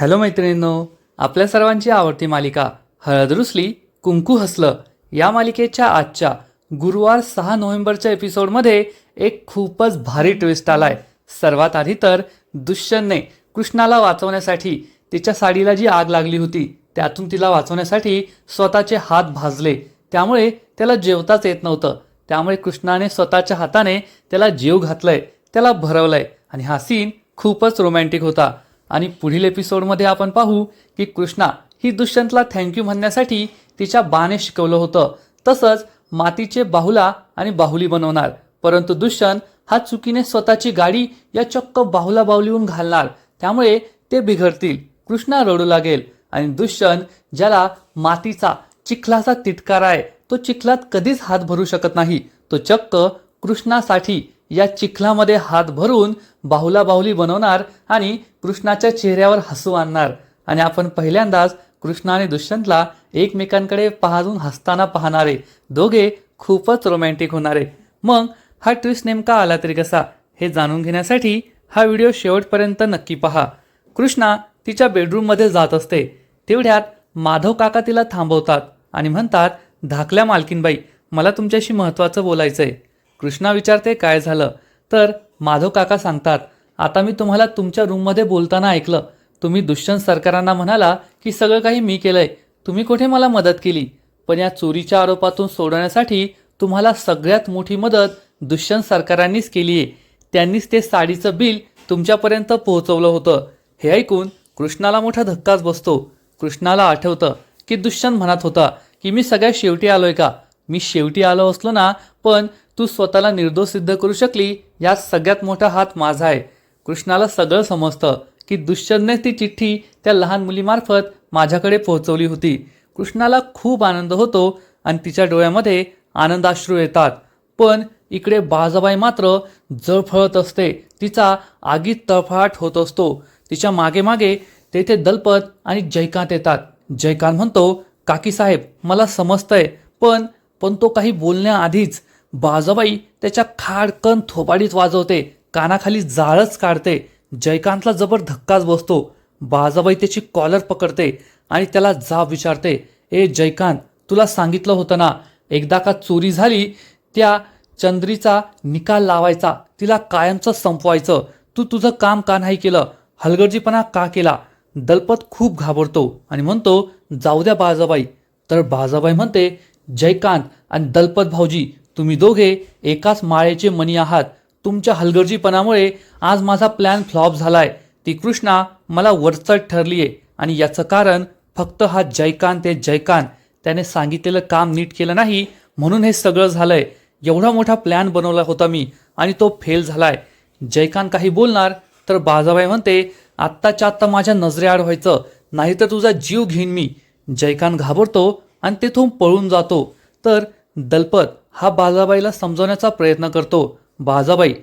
Hello मैत्रिणींनो आपल्या सर्वांची आवडती मालिका हळद रुसली कुंकू हसलं या मालिकेच्या आजच्या गुरुवार सहा नोव्हेंबरच्या एपिसोडमध्ये एक खूपच भारी ट्विस्ट आलाय. सर्वात आधी तर दुष्यंतने कृष्णाला वाचवण्यासाठी तिच्या साडीला जी आग लागली होती त्यातून तिला वाचवण्यासाठी स्वतःचे हात भाजले. त्यामुळे त्याला जेवताच येत नव्हतं. त्यामुळे कृष्णाने स्वतःच्या हाताने त्याला जीव घातलंय त्याला भरवलंय. आणि हा सीन खूपच रोमॅन्टिक होता. आणि पुढील एपिसोडमध्ये आपण पाहू की कृष्णा ही दुष्यंतला थँक्यू म्हणण्यासाठी तिच्या बाने शिकवलं होतं. तसंच मातीचे बाहुला आणि बाहुली बनवणार. परंतु दुष्यंत हा चुकीने स्वतःची गाडी या चक्क बाहुला बाहुलीहून घालणार. त्यामुळे ते बिघडतील. कृष्णा रडू लागेल. आणि दुष्यंत ज्याला मातीचा चिखलाचा तिटकारा आहे तो चिखलात कधीच हात भरू शकत नाही. तो चक्क कृष्णासाठी या चिखलामध्ये हात भरून बाहुला बाहुली बनवणार आणि कृष्णाच्या चेहऱ्यावर हसू आणणार. आणि आपण पहिल्यांदाच कृष्ण आणि दुष्यंतला एकमेकांकडे पाहून हसताना पाहणारे. दोघे खूपच रोमॅन्टिक होणारे. मग हा ट्विस्ट नेमका आला तरी कसा? हे जाणून घेण्यासाठी हा व्हिडिओ शेवटपर्यंत नक्की पहा. कृष्णा तिच्या बेडरूममध्ये जात असते. तेवढ्यात माधव काका तिला थांबवतात आणि म्हणतात धाकल्या मालकीनबाई मला तुमच्याशी महत्त्वाचं बोलायचं आहे कृष्णा विचारते काय झालं? तर माधव काका सांगतात आता मी तुम्हाला तुमच्या रूममध्ये बोलताना ऐकलं. तुम्ही दुष्यंत सरकारांना म्हणाला की सगळं काही मी केलंय. तुम्ही कुठे मला मदत केली? पण या चोरीच्या आरोपातून सोडवण्यासाठी तुम्हाला सगळ्यात मोठी मदत दुष्यंत सरकारांनीच केली आहे. त्यांनीच ते साडीचं बिल तुमच्यापर्यंत पोहोचवलं होतं. हे ऐकून कृष्णाला मोठा धक्काच बसतो. कृष्णाला आठवतं की दुष्यंत म्हणत होता की मी सगळ्यात शेवटी आलोय का? मी शेवटी आलो असलो ना पण तू स्वतःला निर्दोष सिद्ध करू शकली यात सगळ्यात मोठा हात माझा आहे. कृष्णाला सगळं समजतं की दुष्यंतने ती चिठ्ठी त्या लहान मुलीमार्फत माझ्याकडे पोहोचवली होती. कृष्णाला खूप आनंद होतो आणि तिच्या डोळ्यामध्ये आनंदाश्रू येतात. पण इकडे बाजाबाई मात्र जळफळत असते. तिचा आगीत तळफळाट होत असतो. तिच्यामागे मागे तेथे दलपत आणि जयकांत येतात. जयकांत म्हणतो काकीसाहेब मला समजतंय पण पण तो काही बोलण्याआधीच बाजाबाई त्याच्या खाडकन थोबाडीत वाजवते. कानाखाली जाळच काढते. जयकांतला जबर धक्काच बसतो. बाजाबाई त्याची कॉलर पकडते आणि त्याला जाब विचारते ए जयकांत तुला सांगितलं होतं ना एकदा का चोरी झाली त्या चंद्रीचा निकाल लावायचा तिला कायमचं संपवायचं. तू तुझं काम का नाही केलं? हलगर्जीपणा का केला? दलपत खूप घाबरतो आणि म्हणतो जाऊ द्या बाजाबाई तर बाजाबाई म्हणते जयकांत आणि दलपत भाऊजी तुम्ही दोघे एकाच माळेचे मणी आहात. तुमच्या हलगर्जीपणामुळे आज माझा प्लॅन फ्लॉप झालाय. ती कृष्णा मला वरचढ आहे आणि याचं कारण फक्त हा जयकांत ते जयकांत. त्याने सांगितलेलं काम नीट केलं नाही म्हणून हे सगळं झालंय. एवढा मोठा प्लॅन बनवला होता मी आणि तो फेल झालाय. जयकांत काही बोलणार तर बाजाबाई म्हणते आत्ताच्या आत्ता माझ्या नजरेआड व्हायचं नाहीतर तुझा जीव घेईन मी. जयकांत घाबरतो आणि तेथून पळून जातो. तर दलपत हा बाजाबाईला समजवण्याचा प्रयत्न करतो. बाजाबाई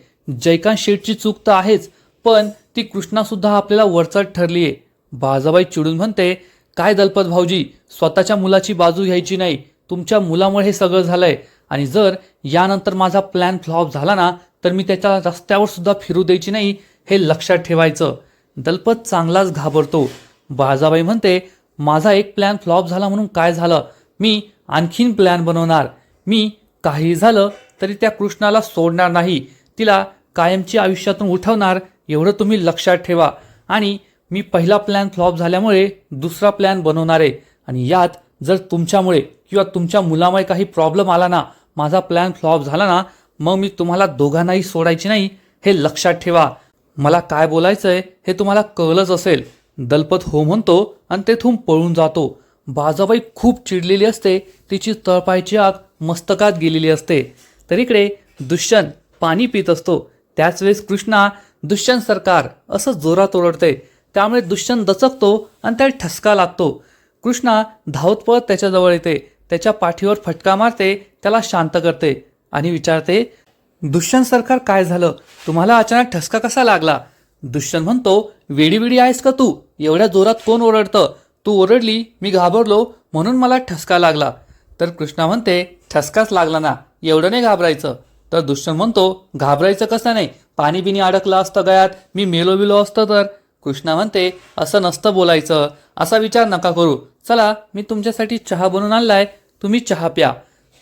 जयकांत शेठची चूक तर आहेच पण ती कृष्णासुद्धा आपल्याला वरचढ ठरली आहे. बाजाबाई चिडून म्हणते काय दलपत भाऊजी स्वतःच्या मुलाची बाजू घ्यायची नाही. तुमच्या मुलामुळे हे सगळं झालंय. आणि जर यानंतर माझा प्लॅन फ्लॉप झाला ना तर मी त्याच्या रस्त्यावर सुद्धा फिरू द्यायची नाही हे लक्षात ठेवायचं. दलपत चांगलाच घाबरतो. बाजाबाई म्हणते माझा एक प्लॅन फ्लॉप झाला म्हणून काय झालं? मी आणखीन प्लॅन बनवणार. मी काही झालं तरी त्या कृष्णाला सोडणार नाही. तिला कायमची आयुष्यातून उठवणार एवढं तुम्ही लक्षात ठेवा. आणि मी पहिला प्लॅन फ्लॉप झाल्यामुळे दुसरा प्लॅन बनवणार आहे. आणि यात जर तुमच्यामुळे किंवा तुमच्या मुलामुळे काही प्रॉब्लेम आला ना माझा प्लॅन फ्लॉप झाला ना मग मी तुम्हाला दोघांनाही सोडायची नाही हे लक्षात ठेवा. मला काय बोलायचं आहे हे तुम्हाला कळलंच असेल. दलपत हो म्हणतो आणि तेथून पळून जातो. बाजाबाई खूप चिडलेली असते. तिची तळपायची आग मस्तकात गेलेली असते. तर इकडे दुष्यंत पाणी पित असतो. त्याच वेळेस कृष्णा दुष्यंत सरकार असं जोरात ओरडते त्यामुळे दुष्यंत दचकतो आणि त्याला ठसका लागतो. कृष्णा धावत पळत त्याच्याजवळ येते. त्याच्या पाठीवर फटका मारते. त्याला शांत करते आणि विचारते दुष्यंत सरकार काय झालं? तुम्हाला अचानक ठसका कसा लागला? दुष्यंत म्हणतो वेडी वेडी आहेस का तू? एवढ्या जोरात कोण ओरडतं? तू ओरडली मी घाबरलो म्हणून मला ठसका लागला. तर कृष्णा म्हणते ठसकाच लागला ना. एवढं नाही घाबरायचं. तर दुष्यंत म्हणतो घाबरायचं कसं नाही? पाणी बिनी अडकलं असतं गयात मी मेलो बिलो असतं तर. कृष्णा म्हणते असं नसतं बोलायचं. असा विचार नका करू. चला मी तुमच्यासाठी चहा बनवून आणलाय. तुम्ही चहा प्या.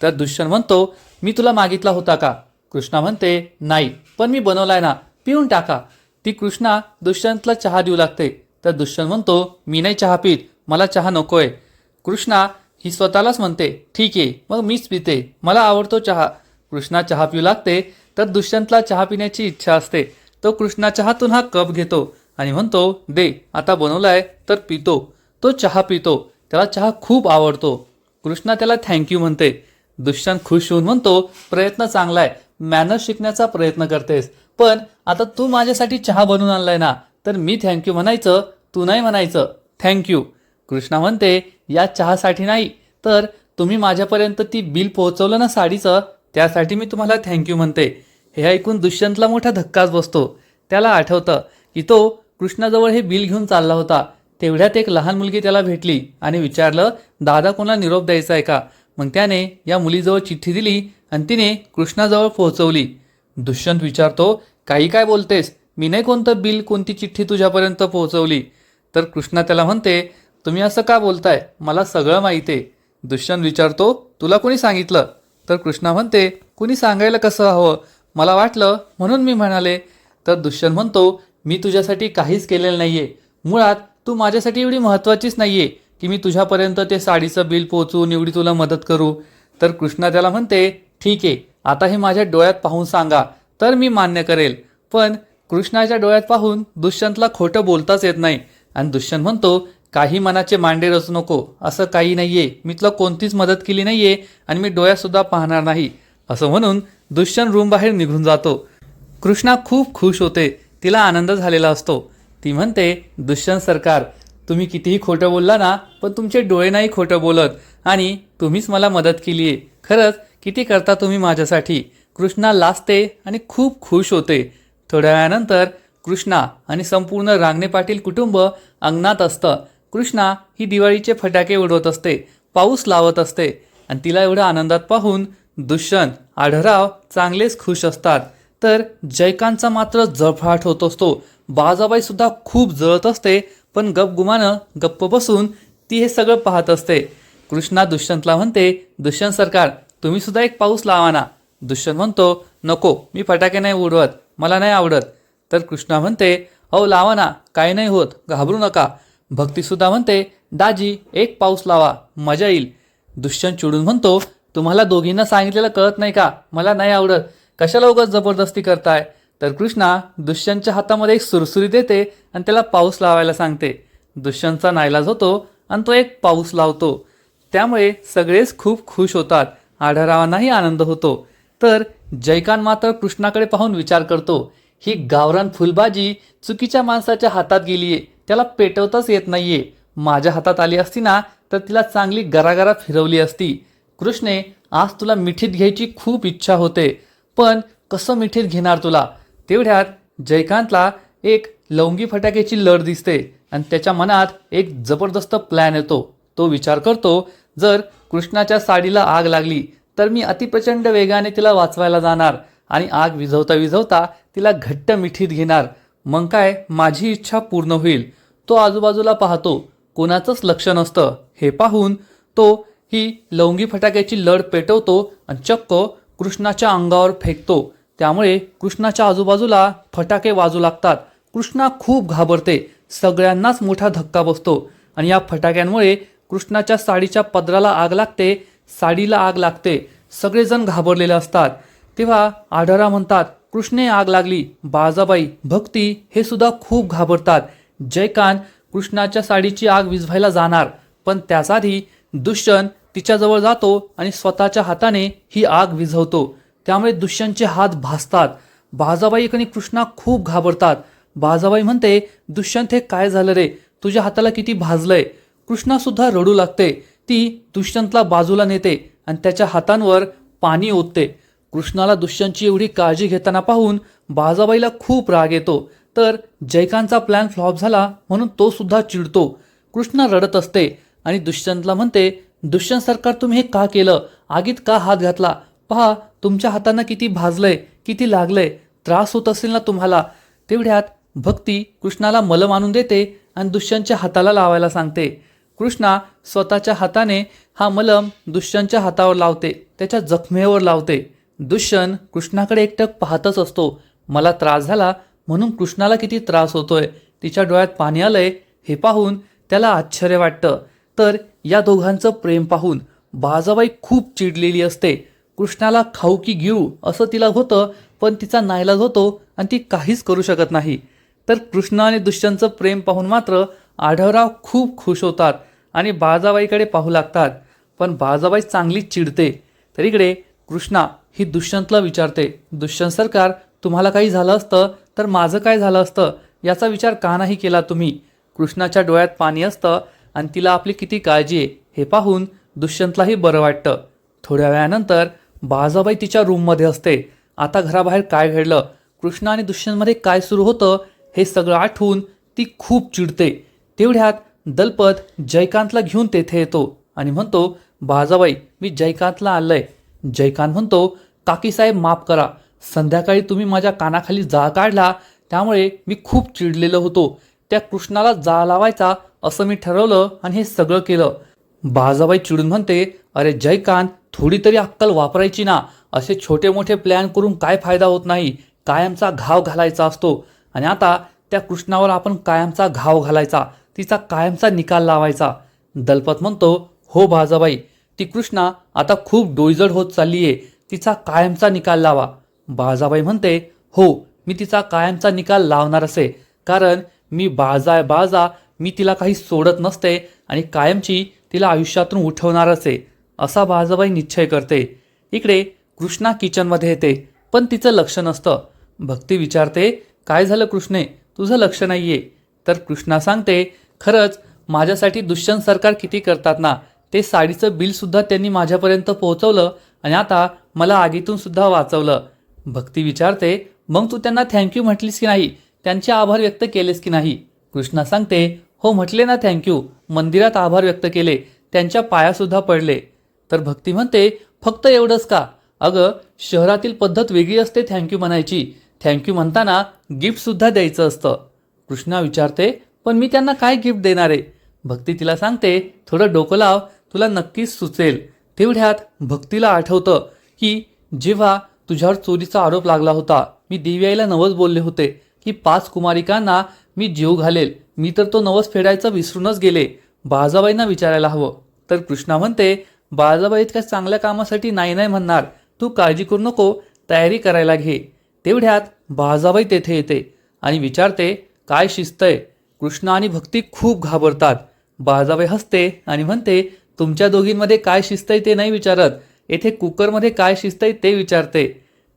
तर दुष्यंत म्हणतो मी तुला मागितला होता का? कृष्णा म्हणते नाही पण मी बनवलाय ना. पिऊन टाका. ती कृष्णा दुष्यंतला चहा देऊ लागते. तर दुष्यंत म्हणतो मी नाही चहा पीत. मला चहा नकोय. कृष्णा ही स्वतःलाच म्हणते ठीक आहे मग मीच पिते. मला आवडतो चहा. कृष्णा चहा पिऊ लागते. तर दुष्यंतला चहा पिण्याची इच्छा असते. तो कृष्णा चहातून हा कप घेतो आणि म्हणतो दे आता बनवलाय तर पितो. तो चहा पितो. त्याला चहा खूप आवडतो. कृष्णा त्याला थँक्यू म्हणते. दुष्यंत खुश होऊन म्हणतो प्रयत्न चांगला आहे मॅनर्स शिकण्याचा प्रयत्न करतेस. पण आता तू माझ्यासाठी चहा बनवून आणलाय ना तर मी थँक्यू म्हणायचं तू नाही म्हणायचं. थँक्यू कृष्णा म्हणते या चहासाठी नाही तर तुम्ही माझ्यापर्यंत ती बिल पोहोचवलं ना साडीचं त्यासाठी मी तुम्हाला थँक्यू म्हणते. हे ऐकून दुष्यंतला मोठा धक्काच बसतो. त्याला आठवतं की तो कृष्णाजवळ हे बिल घेऊन चालला होता. तेवढ्यात एक लहान मुलगी त्याला भेटली आणि विचारलं दादा कोणाला निरोप द्यायचा आहे का? मग त्याने या मुलीजवळ चिठ्ठी दिली आणि तिने कृष्णाजवळ पोहोचवली. दुष्यंत विचारतो काही काय बोलतेस? मी नाही कोणतं बिल कोणती चिठ्ठी तुझ्यापर्यंत पोहोचवली? तर कृष्णा त्याला म्हणते तुम्ही असं का बोलताय? मला सगळं माहिती आहे दुष्यंत विचारतो तुला कोणी सांगितलं? तर कृष्णा म्हणते कुणी सांगायला कसं हवं? मला वाटलं म्हणून मी म्हणाले. तर दुष्यंत म्हणतो मी तुझ्यासाठी काहीच केलेलं नाहीये. मुळात तू माझ्यासाठी एवढी महत्त्वाचीच नाहीये की मी तुझ्यापर्यंत ते साडीचं बिल पोचवून एवढी तुला मदत करू. तर कृष्णा त्याला म्हणते ठीक आहे आता हे माझ्या डोळ्यात पाहून सांगा. तर मी मान्य करेल. पण कृष्णाच्या डोळ्यात पाहून दुष्यंतला खोटं बोलताच येत नाही. आणि दुष्यंत म्हणतो काही मनाचे मांडे रचू नको असं काही नाहीये. मी तुला कोणतीच मदत केली नाहीये आणि मी डोळ्यासुद्धा पाहणार नाही असं म्हणून दुष्यंत रूम बाहेर निघून जातो. कृष्णा खूप खुश होते. तिला आनंद झालेला असतो. ती म्हणते दुष्यंत सरकार तुम्ही कितीही खोटं बोलला ना पण तुमचे डोळे नाही खोटं बोलत आणि तुम्हीच मला मदत केली आहे खरंच किती करता तुम्ही माझ्यासाठी? कृष्णा लाजते आणि खूप खुश होते. थोड्या वेळानंतर कृष्णा आणि संपूर्ण रांगणे पाटील कुटुंब अंगणात असतं. कृष्णा ही दिवाळीचे फटाके उडवत असते पाऊस लावत असते आणि तिला एवढ्या आनंदात पाहून दुष्यंत आढराव चांगलेच खुश असतात. तर जयकांतचा मात्र जळफाट होत असतो. बाजाबाईसुद्धा खूप जळत असते पण गपगुमानं गप्प बसून ती हे सगळं पाहत असते. कृष्णा दुष्यंतला म्हणते दुष्यंत सरकार तुम्ही सुद्धा एक पाऊस लावा ना. दुष्यंत म्हणतो नको मी फटाके नाही उडवत मला नाही आवडत. तर कृष्णा म्हणते अहो लावा ना काही नाही होत घाबरू नका. भक्तीसुद्धा म्हणते दाजी एक पाऊस लावा मजा येईल. दुष्यंत चिडून म्हणतो तुम्हाला दोघींना सांगितलेलं कळत नाही का? मला नाही आवडत. कशाला उगाच जबरदस्ती करताय? तर कृष्णा दुष्यंतच्या हातामध्ये एक सुरसुरी देते आणि त्याला पाऊस लावायला सांगते. दुष्यंतचा नाईलाज होतो आणि तो एक पाऊस लावतो. त्यामुळे सगळेच खूप खुश होतात. आढळरावांनाही आनंद होतो. तर जयकांत मात्र कृष्णाकडे पाहून विचार करतो ही गावरान फुलबाजी चुकीच्या माणसाच्या हातात गेलीये. त्याला पेटवताच येत नाहीये. माझ्या हातात आली असती ना तर तिला चांगली गरागरा फिरवली असती. कृष्णे आज तुला मिठीत घ्यायची खूप इच्छा होते पण कसं मिठीत घेणार तुला? तेवढ्यात जयकांतला एक लवंगी फटाक्याची लढ दिसते आणि त्याच्या मनात एक जबरदस्त प्लॅन येतो. तो विचार करतो जर कृष्णाच्या साडीला आग लागली तर मी अतिप्रचंड वेगाने तिला वाचवायला जाणार आणि आग विझवता विझवता तिला घट्ट मिठीत घेणार. मग काय? माझी इच्छा पूर्ण होईल. तो आजूबाजूला पाहतो. कोणाचंच लक्ष नसतं. हे पाहून तो ही लवंगी फटाक्याची लढ पेटवतो आणि चक्क कृष्णाच्या अंगावर फेकतो. त्यामुळे कृष्णाच्या आजूबाजूला फटाके वाजू लागतात. कृष्णा खूप घाबरते. सगळ्यांनाच मोठा धक्का बसतो. आणि या फटाक्यांमुळे कृष्णाच्या साडीच्या पदराला आग लागते. साडीला आग लागते. सगळेजण घाबरलेले असतात. तेव्हा आढळा म्हणतात कृष्णे आग लागली. बाजाबाई भक्ती हे सुद्धा खूप घाबरतात. जयकांत कृष्णाच्या साडीची आग विझवायला जाणार पण त्यासाठी दुष्यंत तिच्याजवळ जातो आणि स्वतःच्या हाताने ही आग विझवतो. त्यामुळे दुष्यंतचे हात भासतात. बाजाबाई आणि कृष्णा खूप घाबरतात. बाजाबाई म्हणते दुष्यंत हे काय झालं रे? तुझ्या हाताला किती भाजलंय? कृष्णा सुद्धा रडू लागते. ती दुष्यंतला बाजूला नेते आणि त्याच्या हातांवर पाणी ओतते. कृष्णाला दुष्यंतची एवढी काळजी घेताना पाहून बाजाबाईला खूप राग येतो. तर जयकांतचा प्लॅन फ्लॉप झाला म्हणून तो सुद्धा चिडतो. कृष्णा रडत असते आणि दुष्यंतला म्हणते दुष्यंत सरकार तुम्ही हे का केलं? आगीत का हात घातला? पहा तुमच्या हातांना किती भाजलंय किती लागलंय त्रास होत असेल ना तुम्हाला तेवढ्यात भक्ती कृष्णाला मलम आणून देते आणि दुष्यंतच्या हाताला लावायला सांगते. कृष्णा स्वतःच्या हाताने हा मलम दुष्यंतच्या हातावर लावते त्याच्या जखमेवर लावते. दुष्यंत कृष्णाकडे एकटक पाहतच असतो. मला त्रास झाला म्हणून कृष्णाला किती त्रास होतोय. तिच्या डोळ्यात पाणी आलंय. हे पाहून त्याला आश्चर्य वाटतं. तर या दोघांचं प्रेम पाहून बाजाबाई खूप चिडलेली असते. कृष्णाला खाऊ की घेऊ असं तिला होतं पण तिचा नाईलाज होतो आणि ती काहीच करू शकत नाही. तर कृष्ण आणि दुष्यंतचं प्रेम पाहून मात्र आढळराव खूप खुश होतात आणि बाजाबाईकडे पाहू लागतात. पण बाजाबाई चांगली चिडते. तर इकडे कृष्णा ही दुष्यंतला विचारते दुष्यंत सरकार तुम्हाला काही झालं असतं? तर माझं काय झालं असतं? याचा विचार का नाही केला तुम्ही? कृष्णाच्या डोळ्यात पाणी असतं आणि तिला आपली किती काळजी आहे हे पाहून दुष्यंतलाही बरं वाटतं. थोड्या वेळानंतर बाजाबाई तिच्या रूममध्ये असते. आता घराबाहेर काय घडलं? कृष्णा आणि दुष्यंतमध्ये काय सुरू होतं? हे सगळं आठवून ती खूप चिडते. तेवढ्यात दलपत जयकांतला घेऊन तेथे येतो आणि म्हणतो बाजाबाई मी जयकांतला आलंय. जयकांत म्हणतो काकीसाहेब माफ करा. संध्याकाळी तुम्ही माझ्या कानाखाली जाळ काढला त्यामुळे मी खूप चिडलेलो होतो. त्या कृष्णाला जाळ लावायचा असं मी ठरवलं आणि हे सगळं केलं. बाजाबाई चिडून म्हणते अरे जयकांत थोडी तरी अक्कल वापरायची ना. असे छोटे मोठे प्लॅन करून काय फायदा होत नाही? कायमचा घाव घालायचा असतो. आणि आता त्या कृष्णावर आपण कायमचा घाव घालायचा. तिचा कायमचा निकाल लावायचा. दलपत म्हणतो हो बाजाबाई ती कृष्णा आता खूप डोईजड होत चालली आहे तिचा कायमचा निकाल लावा. बाजाबाई म्हणते हो मी तिचा कायमचा निकाल लावणार असे कारण मी बाजा बाजा मी तिला काही सोडत नसते आणि कायमची तिला आयुष्यातून उठवणार असे असा बाजाबाई निश्चय करते. इकडे कृष्णा किचनमध्ये येते पण तिचं लक्ष नसतं. भक्ती विचारते काय झालं कृष्णे? तुझं लक्ष नाही आहे तर कृष्णा सांगते खरंच माझ्यासाठी दुष्यंत सरकार किती करतात ना. ते साडीचं बिलसुद्धा त्यांनी माझ्यापर्यंत पोहोचवलं आणि आता मला आगीतून सुद्धा वाचवलं. भक्ती विचारते मग तू त्यांना थँक्यू म्हटलीस की नाही? त्यांचे आभार व्यक्त केलेस की नाही? कृष्णा सांगते हो म्हटले ना थँक्यू मंदिरात आभार व्यक्त केले. त्यांच्या पायासुद्धा पडले. तर भक्ती म्हणते फक्त एवढंच का? अगं शहरातील पद्धत वेगळी असते थँक्यू म्हणायची. थँक्यू म्हणताना गिफ्टसुद्धा द्यायचं असतं. कृष्णा विचारते पण मी त्यांना काय गिफ्ट देणार आहे? भक्ती तिला सांगते थोडं डोकं लाव. तुला नक्कीच सुचेल. तेवढ्यात भक्तीला आठवतं की जेव्हा तुझ्यावर चोरीचा आरोप लागला होता मी देवी आईला नवस बोलले होते की पाच कुमारिकांना मी जीव घालेल. मी तर तो नवस फेडायचं विसरूनच गेले. बाळजाबाईंना विचारायला हवं. तर कृष्णा म्हणते बाजाबाई इतक्या चांगल्या कामासाठी नाही नाही म्हणणार. तू काळजी करू नको. तयारी करायला घे. तेवढ्यात बाळजाबाई तेथे येते आणि विचारते काय शिस्त आहे कृष्ण आणि भक्ती खूप घाबरतात. बाळजाबाई हसते आणि म्हणते तुमच्या दोघींमध्ये काय शिस्त आहे ते नाही विचारत. येथे कुकरमध्ये काय शिस्त आहे ते विचारते.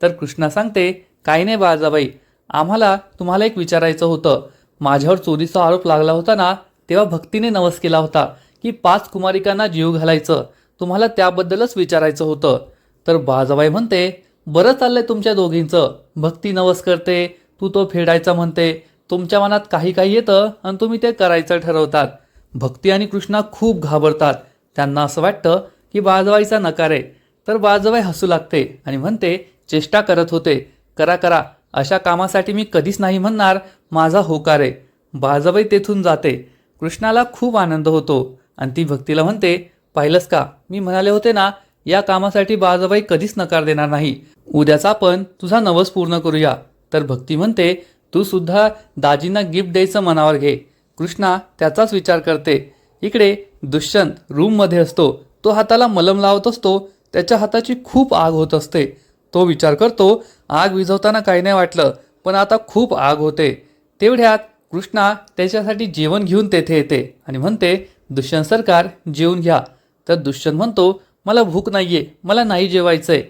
तर कृष्णा सांगते काही नाही बाजाबाई आम्हाला तुम्हाला एक विचारायचं होतं. माझ्यावर चोरीचा आरोप लागला होता ना तेव्हा भक्तीने नवस केला होता की पाच कुमारिकांना जीव घालायचं. तुम्हाला त्याबद्दलच विचारायचं होतं. तर बाजाबाई म्हणते बरं चाललंय तुमच्या दोघींचं. भक्ती नवस करते तू तो फेडायचा म्हणते. तुमच्या मनात काही काही येतं आणि तुम्ही ते करायचं ठरवतात. भक्ती आणि कृष्णा खूप घाबरतात. त्यांना असं वाटतं की बाजवाईचा नकार आहे. तर बाजवाई हसू लागते आणि म्हणते चेष्टा करत होते. करा करा. अशा कामासाठी मी कधीच नाही म्हणणार. माझा होकार आहे. बाजाबाई तेथून जाते. कृष्णाला खूप आनंद होतो आणि ती भक्तीला म्हणते पाहिलंस का? मी म्हणाले होते ना या कामासाठी बाजाबाई कधीच नकार देणार नाही. उद्याच आपण तुझा नवस पूर्ण करूया. तर भक्ती म्हणते तू सुद्धा दाजींना गिफ्ट द्यायचं मनावर घे. कृष्णा त्याचाच विचार करते. इकडे दुष्यंत रूममध्ये असतो. तो हाताला मलम लावत असतो. त्याच्या हाताची खूप आग होत असते. तो विचार करतो आग विझवताना काही नाही वाटलं पण आता खूप आग होते. तेवढ्यात कृष्णा त्याच्यासाठी जेवण घेऊन तेथे येते आणि म्हणते दुष्यंत सरकार जेवून घ्या. तर दुष्यंत म्हणतो मला भूक नाही आहे मला नाही जेवायचं आहे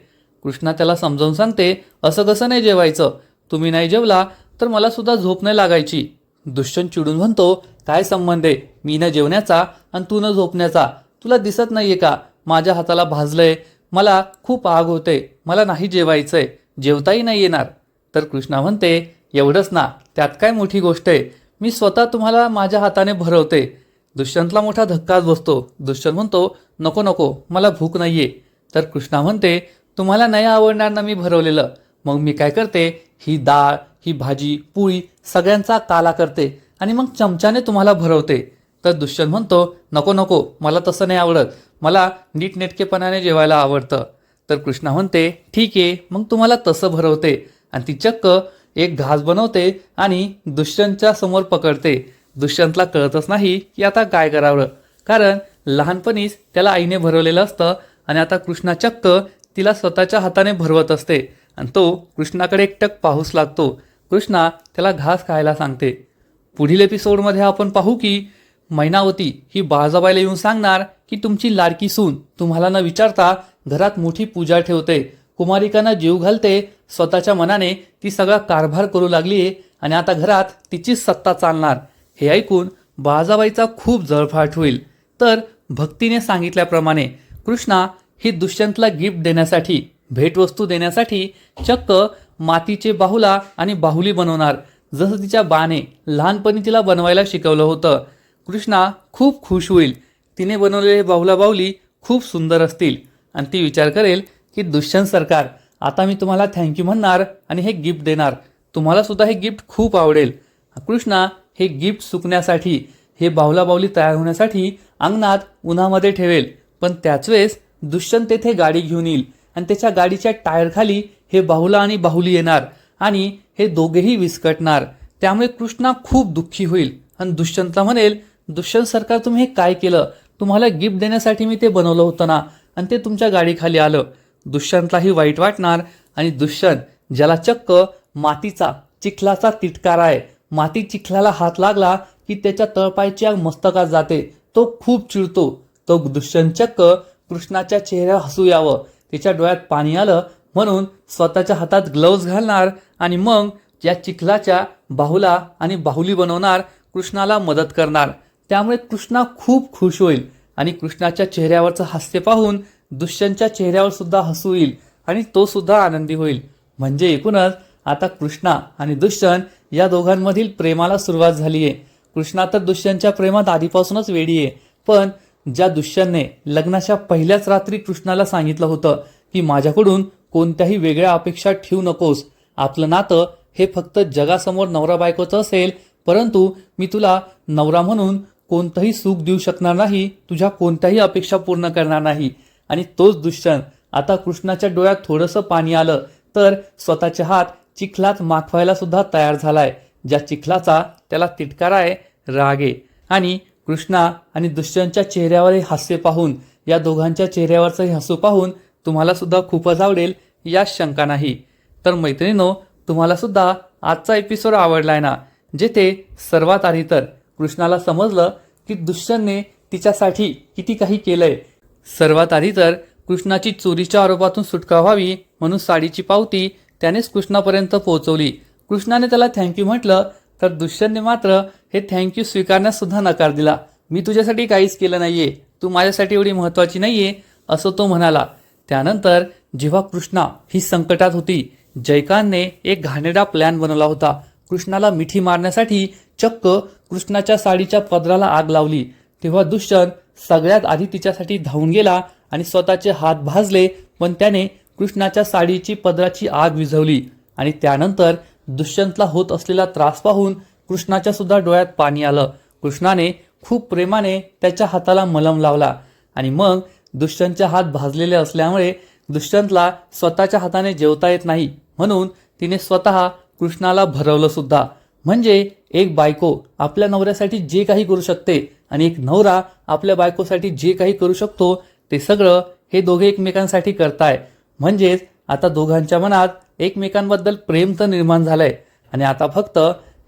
कृष्णा त्याला समजावून सांगते असं कसं नाही जेवायचं? तुम्ही नाही जेवला तर मला सुद्धा झोप नाही लागायची. दुष्यंत चिडून म्हणतो काय संबंध आहे? मी न जेवण्याचा आणि तू न झोपण्याचा. तुला दिसत नाहीये का? माझ्या हाताला भाजलंय. मला खूप आग होते. मला नाही जेवायचंय. जेवताही नाही येणार. तर कृष्णा म्हणते एवढंच ना. त्यात काय मोठी गोष्ट आहे? मी स्वतः तुम्हाला माझ्या हाताने भरवते. दुष्यंतला मोठा धक्काच बसतो. दुष्यंत म्हणतो नको नको. मला भूक नाही आहे तर कृष्णा म्हणते तुम्हाला नाही आवडणार ना मी भरवलेलं. मग मी काय करते? ही डाळ ही भाजी पोळी सगळ्यांचा काला करते. आणि मग चमच्याने तुम्हाला भरवते. तर दुष्यंत म्हणतो नको नको मला तसं नाही आवडत. मला नीटनेटकेपणाने जेवायला आवडतं. तर कृष्णा म्हणते ठीक आहे मग तुम्हाला तसं भरवते. आणि ती चक्क एक घास बनवते आणि दुष्यंतच्या समोर पकडते. दुष्यंतला कळतच नाही की आता काय करावं. कारण लहानपणीच त्याला आईने भरवलेलं असतं आणि आता कृष्णा चक्क तिला स्वतःच्या हाताने भरवत असते. आणि तो कृष्णाकडे एकटक पाहूस लागतो. कृष्णा त्याला घास खायला सांगते. पुढील एपिसोडमध्ये आपण पाहू की मैनावती ही बाळजाबाईला येऊन सांगणार की तुमची लाडकी सून तुम्हाला न विचारता घरात मोठी पूजा ठेवते. कुमारिकांना जीव घालते. स्वतःच्या मनाने ती सगळा कारभार करू लागलीये आणि आता घरात तिचीच सत्ता चालणार. हे ऐकून बाळजाबाईचा खूप जळफाट होईल. तर भक्तीने सांगितल्याप्रमाणे कृष्णा ही दुष्यंतला गिफ्ट देण्यासाठी भेटवस्तू देण्यासाठी चक्क मातीचे बाहुला आणि बाहुली बनवणार. जसं तिच्या बाने लहानपणी तिला बनवायला शिकवलं होतं. कृष्णा खूप खुश होईल. तिने बनवलेले बाहुला बाहुली खूप सुंदर असतील. आणि ती विचार करेल की दुष्यंत सरकार आता मी तुम्हाला थँक्यू म्हणणार आणि हे गिफ्ट देणार. तुम्हाला सुद्धा हे गिफ्ट खूप आवडेल. कृष्णा हे गिफ्ट सुकण्यासाठी हे बाहुला बाहुली तयार होण्यासाठी अंगणात उन्हामध्ये ठेवेल. पण त्याच वेळेस दुष्यंत तेथे गाडी घेऊन येईल आणि त्याच्या गाडीच्या टायरखाली हे बाहुला आणि बाहुली येणार. आणि हे दोघेही विस्कटणार. त्यामुळे कृष्णा खूप दुःखी होईल. आणि दुष्यंतला म्हणेल दुष्यंत सरकार तुम्ही हे काय केलं? तुम्हाला गिफ्ट देण्यासाठी मी ते बनवलं होतं ना? आणि ते तुमच्या गाडीखाली आलं. दुष्यंतलाही वाईट वाटणार आणि दुष्यंत ज्याला चक्क मातीचा चिखलाचा तिटकार आहे. माती चिखलाला हात लागला की त्याच्या तळपायच्या मस्तकात जाते. तो खूप चिडतो. तो दुष्यंत चक्क कृष्णाच्या चेहऱ्यावर हसू यावं. त्याच्या डोळ्यात पाणी आलं म्हणून स्वतःच्या हातात ग्लव्ज घालणार आणि मग या चिखलाच्या बाहुला आणि बाहुली बनवणार कृष्णाला मदत करणार. त्यामुळे कृष्णा खूप खुश होईल आणि कृष्णाच्या चेहऱ्यावरचं हास्य पाहून दुष्यंतच्या चेहऱ्यावर सुद्धा हसू येईल आणि तो सुद्धा आनंदी होईल. म्हणजे एकूणच आता कृष्णा आणि दुष्यंत या दोघांमधील प्रेमाला सुरुवात झाली आहे. कृष्णा तर दुष्यंतच्या प्रेमात आधीपासूनच वेडी आहे. पण ज्या दुष्यंतने लग्नाच्या पहिल्याच रात्री कृष्णाला सांगितलं होतं की माझ्याकडून कोणत्याही वेगळ्या अपेक्षा ठेवू नकोस. आपलं नातं हे फक्त जगासमोर नवरा बायकोचं असेल परंतु मी तुला नवरा म्हणून कोणतंही सुख देऊ शकणार नाही तुझ्या कोणत्याही अपेक्षा पूर्ण करणार नाही. आणि तोच दुष्यंत. आता कृष्णाच्या डोळ्यात थोडंसं पाणी आलं तर स्वतःचे हात चिखलात माखवायला सुद्धा तयार झालाय. ज्या चिखलाचा त्याला तिटकारा आहे रागे. आणि कृष्णा आणि दुष्यंतच्या चेहऱ्यावर हे हास्य पाहून या दोघांच्या चेहऱ्यावरचं हे हसू पाहून तुम्हाला सुद्धा खूपच आवडेल. यात शंका नाही. तर मैत्रिणीनो तुम्हाला सुद्धा आजचा एपिसोड आवडलाय ना? जेथे सर्वात आधी तर कृष्णाला समजलं की दुष्यंतने तिच्यासाठी किती काही केलंय. सर्वात आधी तर कृष्णाची चोरीच्या आरोपातून सुटका व्हावी म्हणून साडीची पावती त्यानेच कृष्णापर्यंत पोहोचवली. कृष्णाने त्याला थँक्यू म्हटलं तर दुष्यंतने मात्र हे थँक्यू स्वीकारण्यास सुद्धा नकार दिला. मी तुझ्यासाठी काहीच केलं नाहीये. तू माझ्यासाठी एवढी महत्वाची नाहीये असं तो म्हणाला. त्यानंतर जेव्हा कृष्णा ही संकटात होती जयकांतने एक घाणेरडा प्लॅन बनवला होता. कृष्णाला मिठी मारण्यासाठी चक्क कृष्णाच्या साडीच्या पदराला आग लावली. तेव्हा दुष्यंत सगळ्यात आधी तिच्यासाठी धावून गेला आणि स्वतःचे हात भाजले पण त्याने कृष्णाच्या साडीची पदराची आग विझवली आणि त्यानंतर दुष्यंतला होत असलेला त्रास पाहून कृष्णाच्या सुद्धा डोळ्यात पाणी आलं. कृष्णाने खूप प्रेमाने त्याच्या हाताला मलम लावला आणि मग दुष्यंतचे हात भाजलेले असल्यामुळे दुष्यंतला स्वतःच्या हाताने जेवता येत नाही. म्हणून तिने स्वतः कृष्णाला भरवलं सुद्धा. म्हणजे एक बायको आपल्या नवऱ्यासाठी जे काही करू शकते आणि एक नवरा आपल्या बायकोसाठी जे काही करू शकतो ते सगळं हे दोघे एकमेकांसाठी करताय. म्हणजेच आता दोघांच्या मनात एकमेकांबद्दल प्रेम तर निर्माण झालंय आणि आता फक्त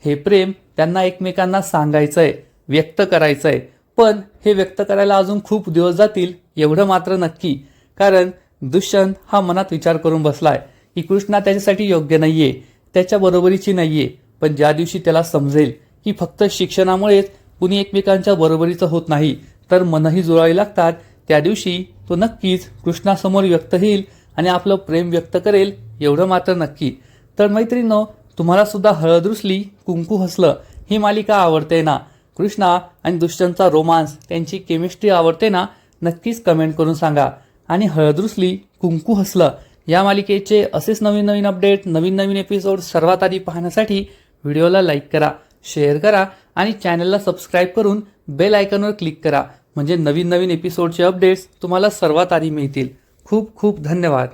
हे प्रेम त्यांना एकमेकांना सांगायचंय व्यक्त करायचंय. पण हे व्यक्त करायला अजून खूप दिवस जातील एवढं मात्र नक्की. कारण दुष्यंत हा मनात विचार करून बसलाय की कृष्णा त्याच्यासाठी योग्य नाहीये त्याच्या बरोबरीची नाहीये पण ज्या दिवशी त्याला समजेल की फक्त शिक्षणामुळेच कुणी एकमेकांच्या बरोबरीचं होत नाही तर मनही जुळावी लागतात त्या दिवशी तो नक्कीच कृष्णासमोर व्यक्त होईल आणि आपलं प्रेम व्यक्त करेल एवढं मात्र नक्की. तर मैत्रिणींनो तुम्हाला सुद्धा हळद रुसली कुंकू हसलं ही मालिका आवडते ना? कृष्णा आणि दुष्यंतचा रोमांस त्यांची केमिस्ट्री आवडते ना नक्कीच कमेंट करून सांगा. आणि हळदरुसली कुंकू हसलं या मालिकेचे असेच नवीन नवीन अपडेट नवीन नवीन एपिसोड सर्वात आधी पाहण्यासाठी व्हिडिओला लाईक करा शेअर करा आणि चॅनलला सबस्क्राईब करून बेल आयकॉनवर क्लिक करा. म्हणजे नवीन नवीन एपिसोडचे अपडेट्स तुम्हाला सर्वात आधी मिळतील. खूप खूप धन्यवाद.